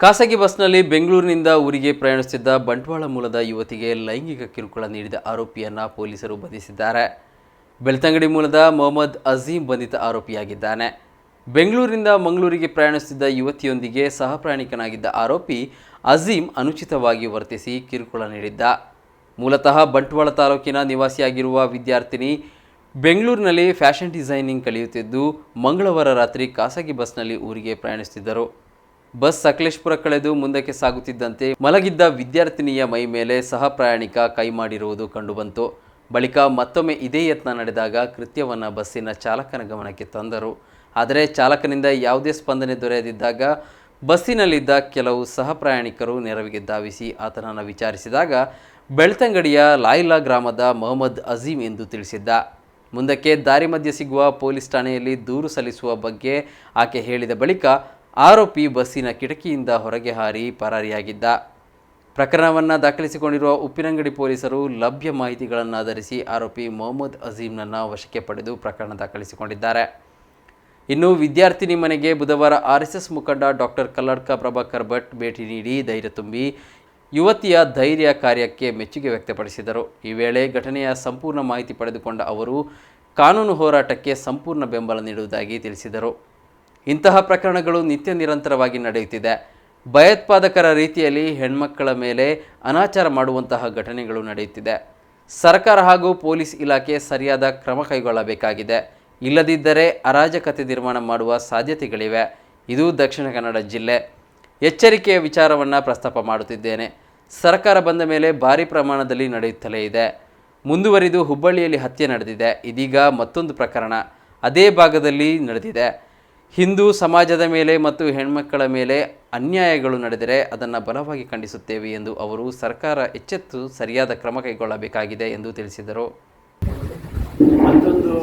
ಖಾಸಗಿ ಬಸ್ನಲ್ಲಿ ಬೆಂಗಳೂರಿನಿಂದ ಊರಿಗೆ ಪ್ರಯಾಣಿಸುತ್ತಿದ್ದ ಬಂಟ್ವಾಳ ಮೂಲದ ಯುವತಿಗೆ ಲೈಂಗಿಕ ಕಿರುಕುಳ ನೀಡಿದ ಆರೋಪಿಯನ್ನ ಪೊಲೀಸರು ಬಂಧಿಸಿದ್ದಾರೆ. ಬೆಳ್ತಂಗಡಿ ಮೂಲದ ಮೊಹಮ್ಮದ್ ಅಜೀಂ ಬಂಧಿತ ಆರೋಪಿಯಾಗಿದ್ದಾನೆ. ಬೆಂಗಳೂರಿನಿಂದ ಮಂಗಳೂರಿಗೆ ಪ್ರಯಾಣಿಸುತ್ತಿದ್ದ ಯುವತಿಯೊಂದಿಗೆ ಸಹ ಪ್ರಯಾಣಿಕನಾಗಿದ್ದ ಆರೋಪಿ ಅಜೀಂ ಅನುಚಿತವಾಗಿ ವರ್ತಿಸಿ ಕಿರುಕುಳ ನೀಡಿದ್ದ. ಮೂಲತಃ ಬಂಟ್ವಾಳ ತಾಲೂಕಿನ ನಿವಾಸಿಯಾಗಿರುವ ವಿದ್ಯಾರ್ಥಿನಿ ಬೆಂಗಳೂರಿನಲ್ಲಿ ಫ್ಯಾಷನ್ ಡಿಸೈನಿಂಗ್ ಕಲಿಯುತ್ತಿದ್ದು, ಮಂಗಳವಾರ ರಾತ್ರಿ ಖಾಸಗಿ ಬಸ್ನಲ್ಲಿ ಊರಿಗೆ ಪ್ರಯಾಣಿಸುತ್ತಿದ್ದರು. ಬಸ್ ಸಕಲೇಶ್ಪುರ ಕಳೆದು ಮುಂದಕ್ಕೆ ಸಾಗುತ್ತಿದ್ದಂತೆ ಮಲಗಿದ್ದ ವಿದ್ಯಾರ್ಥಿನಿಯ ಮೈ ಮೇಲೆ ಸಹ ಪ್ರಯಾಣಿಕ ಕೈ ಮಾಡಿರುವುದು ಕಂಡುಬಂತು. ಬಳಿಕ ಮತ್ತೊಮ್ಮೆ ಇದೇ ಯತ್ನ ನಡೆದಾಗ ಕೃತ್ಯವನ್ನು ಬಸ್ಸಿನ ಚಾಲಕನ ಗಮನಕ್ಕೆ ತಂದರು. ಆದರೆ ಚಾಲಕನಿಂದ ಯಾವುದೇ ಸ್ಪಂದನೆ ದೊರೆಯದಿದ್ದಾಗ ಬಸ್ಸಿನಲ್ಲಿದ್ದ ಕೆಲವು ಸಹ ಪ್ರಯಾಣಿಕರು ನೆರವಿಗೆ ಧಾವಿಸಿ ಆತನನ್ನು ವಿಚಾರಿಸಿದಾಗ ಬೆಳ್ತಂಗಡಿಯ ಲಾಯ್ಲಾ ಗ್ರಾಮದ ಮೊಹಮ್ಮದ್ ಅಜೀಂ ಎಂದು ತಿಳಿಸಿದ್ದ. ಮುಂದಕ್ಕೆ ದಾರಿ ಮಧ್ಯೆ ಸಿಗುವ ಪೊಲೀಸ್ ಠಾಣೆಯಲ್ಲಿ ದೂರು ಸಲ್ಲಿಸುವ ಬಗ್ಗೆ ಆಕೆ ಹೇಳಿದ ಬಳಿಕ ಆರೋಪಿ ಬಸ್ಸಿನ ಕಿಟಕಿಯಿಂದ ಹೊರಗೆ ಹಾರಿ ಪರಾರಿಯಾಗಿದ್ದ. ಪ್ರಕರಣವನ್ನು ದಾಖಲಿಸಿಕೊಂಡಿರುವ ಉಪ್ಪಿನಂಗಡಿ ಪೊಲೀಸರು ಲಭ್ಯ ಮಾಹಿತಿಗಳನ್ನು ಆಧರಿಸಿ ಆರೋಪಿ ಮೊಹಮ್ಮದ್ ಅಜೀಮ್ನನ್ನು ವಶಕ್ಕೆ ಪಡೆದು ಪ್ರಕರಣ ದಾಖಲಿಸಿಕೊಂಡಿದ್ದಾರೆ. ಇನ್ನು ವಿದ್ಯಾರ್ಥಿನಿ ಮನೆಗೆ ಬುಧವಾರ ಆರ್ ಎಸ್ ಎಸ್ ಮುಖಂಡ ಡಾಕ್ಟರ್ ಕಲ್ಲಡ್ಕ ಪ್ರಭಾಕರ್ ಭಟ್ ಭೇಟಿ ನೀಡಿ ಧೈರ್ಯ ತುಂಬಿ ಯುವತಿಯ ಧೈರ್ಯ ಕಾರ್ಯಕ್ಕೆ ಮೆಚ್ಚುಗೆ ವ್ಯಕ್ತಪಡಿಸಿದರು. ಈ ವೇಳೆ ಘಟನೆಯ ಸಂಪೂರ್ಣ ಮಾಹಿತಿ ಪಡೆದುಕೊಂಡ ಅವರು ಕಾನೂನು ಹೋರಾಟಕ್ಕೆ ಸಂಪೂರ್ಣ ಬೆಂಬಲ ನೀಡುವುದಾಗಿ ತಿಳಿಸಿದರು. ಇಂತಹ ಪ್ರಕರಣಗಳು ನಿತ್ಯ ನಿರಂತರವಾಗಿ ನಡೆಯುತ್ತಿದೆ. ಭಯೋತ್ಪಾದಕರ ರೀತಿಯಲ್ಲಿ ಹೆಣ್ಮಕ್ಕಳ ಮೇಲೆ ಅನಾಚಾರ ಮಾಡುವಂತಹ ಘಟನೆಗಳು ನಡೆಯುತ್ತಿದೆ. ಸರ್ಕಾರ ಹಾಗೂ ಪೊಲೀಸ್ ಇಲಾಖೆ ಸರಿಯಾದ ಕ್ರಮ ಕೈಗೊಳ್ಳಬೇಕಾಗಿದೆ. ಇಲ್ಲದಿದ್ದರೆ ಅರಾಜಕತೆ ನಿರ್ಮಾಣ ಮಾಡುವ ಸಾಧ್ಯತೆಗಳಿವೆ. ಇದು ದಕ್ಷಿಣ ಕನ್ನಡ ಜಿಲ್ಲೆ. ಎಚ್ಚರಿಕೆಯ ವಿಚಾರವನ್ನು ಪ್ರಸ್ತಾಪ ಮಾಡುತ್ತಿದ್ದೇನೆ. ಸರ್ಕಾರ ಬಂದ ಮೇಲೆ ಭಾರಿ ಪ್ರಮಾಣದಲ್ಲಿ ನಡೆಯುತ್ತಲೇ ಇದೆ. ಮುಂದುವರಿದು ಹುಬ್ಬಳ್ಳಿಯಲ್ಲಿ ಹತ್ಯೆ ನಡೆದಿದೆ. ಇದೀಗ ಮತ್ತೊಂದು ಪ್ರಕರಣ. ಅದೇ ಭಾಗದಲ್ಲಿ ನಡೆದಿದೆ. ಹಿಂದೂ ಸಮಾಜದ ಮೇಲೆ ಮತ್ತು ಹೆಣ್ಮಕ್ಕಳ ಮೇಲೆ ಅನ್ಯಾಯಗಳು ನಡೆದರೆ ಅದನ್ನು ಬಲವಾಗಿ ಖಂಡಿಸುತ್ತೇವೆ ಎಂದು ಅವರು ಸರ್ಕಾರ ಎಚ್ಚೆತ್ತು ಸರಿಯಾದ ಕ್ರಮ ಕೈಗೊಳ್ಳಬೇಕಾಗಿದೆ ಎಂದು ತಿಳಿಸಿದರು. ಮತ್ತೊಂದು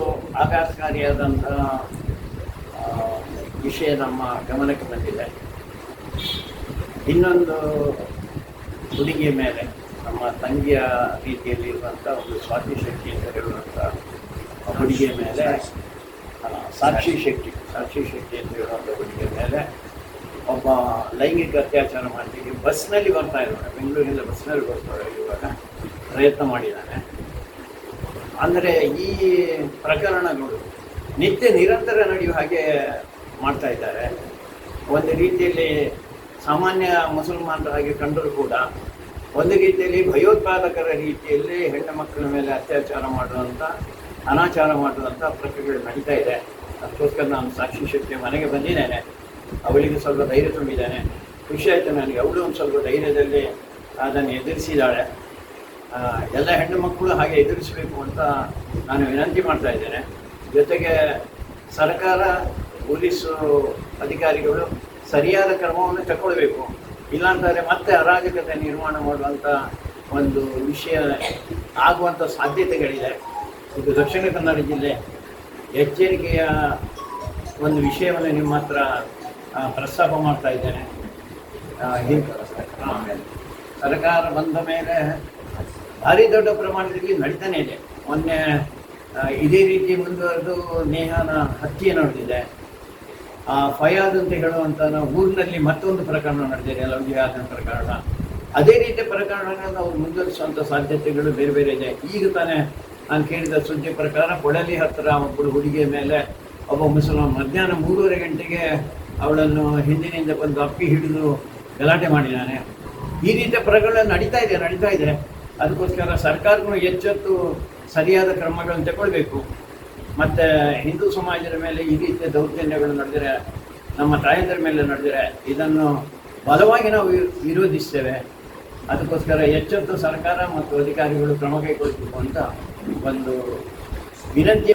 ಆಘಾತಕಾರಿಯಾದಂತಹ ವಿಷಯ ನಮ್ಮ ಗಮನಕ್ಕೆ ಬಂದಿದೆ. ಇನ್ನೊಂದು ಹುಡುಗಿಯ ಮೇಲೆ, ನಮ್ಮ ತಂಗಿಯ ರೀತಿಯಲ್ಲಿ ಇರುವಂಥ ಒಂದು ಸ್ವಾತಿ ಶಕ್ತಿ ಅಂತ ಹೇಳುವಂಥ ಹುಡುಗಿಯ ಮೇಲೆ ಸಾಕ್ಷಿ ಶಕ್ತಿ. ಸಾಕ್ಷಿ ಶಕ್ತಿ ಅಂತ ಹೇಳುವಂಥ ಹುಡುಗಿಯ ಮೇಲೆ ಒಬ್ಬ ಲೈಂಗಿಕ ಅತ್ಯಾಚಾರ ಮಾಡಲಿಕ್ಕೆ ಬಸ್ನಲ್ಲಿ ಬರ್ತಾ ಇದ್ದಾನೆ. ಬೆಂಗಳೂರಿಂದ ಬಸ್ನಲ್ಲಿ ಬರ್ತಾ ಇವಾಗ. ಪ್ರಯತ್ನ ಮಾಡಿದ್ದಾನೆ. ಅಂದರೆ ಈ ಪ್ರಕರಣಗಳು ನಿತ್ಯ ನಿರಂತರ ನಡೆಯುವ ಹಾಗೆ ಮಾಡ್ತಾ ಇದ್ದಾರೆ. ಒಂದು ರೀತಿಯಲ್ಲಿ ಸಾಮಾನ್ಯ ಮುಸಲ್ಮಾನರ ಹಾಗೆ ಕಂಡರೂ ಕೂಡ ಒಂದು ರೀತಿಯಲ್ಲಿ ಭಯೋತ್ಪಾದಕರ ರೀತಿಯಲ್ಲಿ ಹೆಣ್ಣು ಮಕ್ಕಳ ಮೇಲೆ ಅತ್ಯಾಚಾರ ಮಾಡುವಂಥ, ಅನಾಚಾರ ಮಾಡುವಂಥ ಪ್ರಕ್ರಿಯೆಗಳು ನಡೀತಾ ಇದೆ. ಅದಕ್ಕೋಸ್ಕರ ನಾನು ಸಾಕ್ಷಿ ಶಕ್ತಿ ಮನೆಗೆ ಬಂದಿದ್ದೇನೆ. ಅವಳಿಗೆ ಸ್ವಲ್ಪ ಧೈರ್ಯ ತುಂಬಿದ್ದಾನೆ. ಖುಷಿ ಆಯಿತು ನನಗೆ. ಅವಳು ಒಂದು ಸ್ವಲ್ಪ ಧೈರ್ಯದಲ್ಲಿ ಅದನ್ನು ಎದುರಿಸಿದ್ದಾಳೆ. ಎಲ್ಲ ಹೆಣ್ಣು ಮಕ್ಕಳು ಹಾಗೆ ಎದುರಿಸಬೇಕು ಅಂತ ನಾನು ವಿನಂತಿ ಮಾಡ್ತಾ ಇದ್ದೇನೆ. ಜೊತೆಗೆ ಸರ್ಕಾರ, ಪೊಲೀಸು, ಅಧಿಕಾರಿಗಳು ಸರಿಯಾದ ಕ್ರಮವನ್ನು ತಗೊಳ್ಬೇಕು ಇಲ್ಲಾಂತಂದರೆ ಮತ್ತೆ ಅರಾಜಕತೆ ನಿರ್ಮಾಣ ಮಾಡುವಂಥ ಒಂದು ವಿಷಯ ಆಗುವಂಥ ಸಾಧ್ಯತೆಗಳಿದೆ. ಇದು ದಕ್ಷಿಣ ಕನ್ನಡ ಜಿಲ್ಲೆ ಎಚ್ಚರಿಕೆಯ ಒಂದು ವಿಷಯವನ್ನು ನಿಮ್ಮ ಹತ್ರ ಪ್ರಸ್ತಾಪ ಮಾಡ್ತಾ ಇದ್ದೇನೆ. ಸರ್ಕಾರ ಬಂದ ಮೇಲೆ ಭಾರಿ ದೊಡ್ಡ ಪ್ರಮಾಣದಲ್ಲಿ ನಡೀತಾನೆ ಇದೆ. ಮೊನ್ನೆ ಇದೇ ರೀತಿ ಮುಂದುವರೆದು ನೇಹಾನ ಹತ್ಯೆ ನಡೆದಿದೆ. ಆ ಫಯಾದ್ ಅಂತ ಹೇಳುವಂತ ಊರಿನಲ್ಲಿ ಮತ್ತೊಂದು ಪ್ರಕರಣ ನಡೆದಿದೆ ಲವ್ಜಿಯಾದ ಪ್ರಕರಣ. ಅದೇ ರೀತಿಯ ಪ್ರಕರಣಗಳನ್ನು ನಾವು ಮುಂದುವರಿಸುವಂಥ ಸಾಧ್ಯತೆಗಳು ಬೇರೆ ಬೇರೆ ಇದೆ. ಈಗ ತಾನೇ ನಾನು ಕೇಳಿದ ಸುದ್ದಿ ಪ್ರಕಾರ ಕೊಡಲಿ ಹತ್ತಿರ ಒಬ್ಬಳು ಹುಡುಗಿಯ ಮೇಲೆ ಒಬ್ಬ ಮುಸಲ್ಮಾನ್ ಮಧ್ಯಾಹ್ನ ಮೂರುವರೆ ಗಂಟೆಗೆ ಅವಳನ್ನು ಹಿಂದಿನಿಂದ ಬಂದು ಅಪ್ಪಿ ಹಿಡಿದು ಗಲಾಟೆ ಮಾಡಿದ್ದಾನೆ. ಈ ರೀತಿಯ ಪ್ರಕರಣ ನಡೀತಾ ಇದೆ ನಡೀತಾ ಇದೆ. ಅದಕ್ಕೋಸ್ಕರ ಸರ್ಕಾರಗಳು ಎಚ್ಚೆತ್ತು ಸರಿಯಾದ ಕ್ರಮಗಳನ್ನು ತಗೊಳ್ಬೇಕು ಮತ್ತು ಹಿಂದೂ ಸಮಾಜದ ಮೇಲೆ ಈ ರೀತಿಯ ದೌರ್ಜನ್ಯಗಳು ನಡೆದರೆ, ನಮ್ಮ ತಾಯಂದ್ರ ಮೇಲೆ ನಡೆದರೆ ಇದನ್ನು ಬಲವಾಗಿ ನಾವು ವಿರೋಧಿಸ್ತೇವೆ. ಅದಕ್ಕೋಸ್ಕರ ಎಚ್ಚೆತ್ತು ಸರ್ಕಾರ ಮತ್ತು ಅಧಿಕಾರಿಗಳು ಕ್ರಮ ಕೈಗೊಳ್ಳಬೇಕು ಅಂತ ಒಂದು ವಿನಂತಿ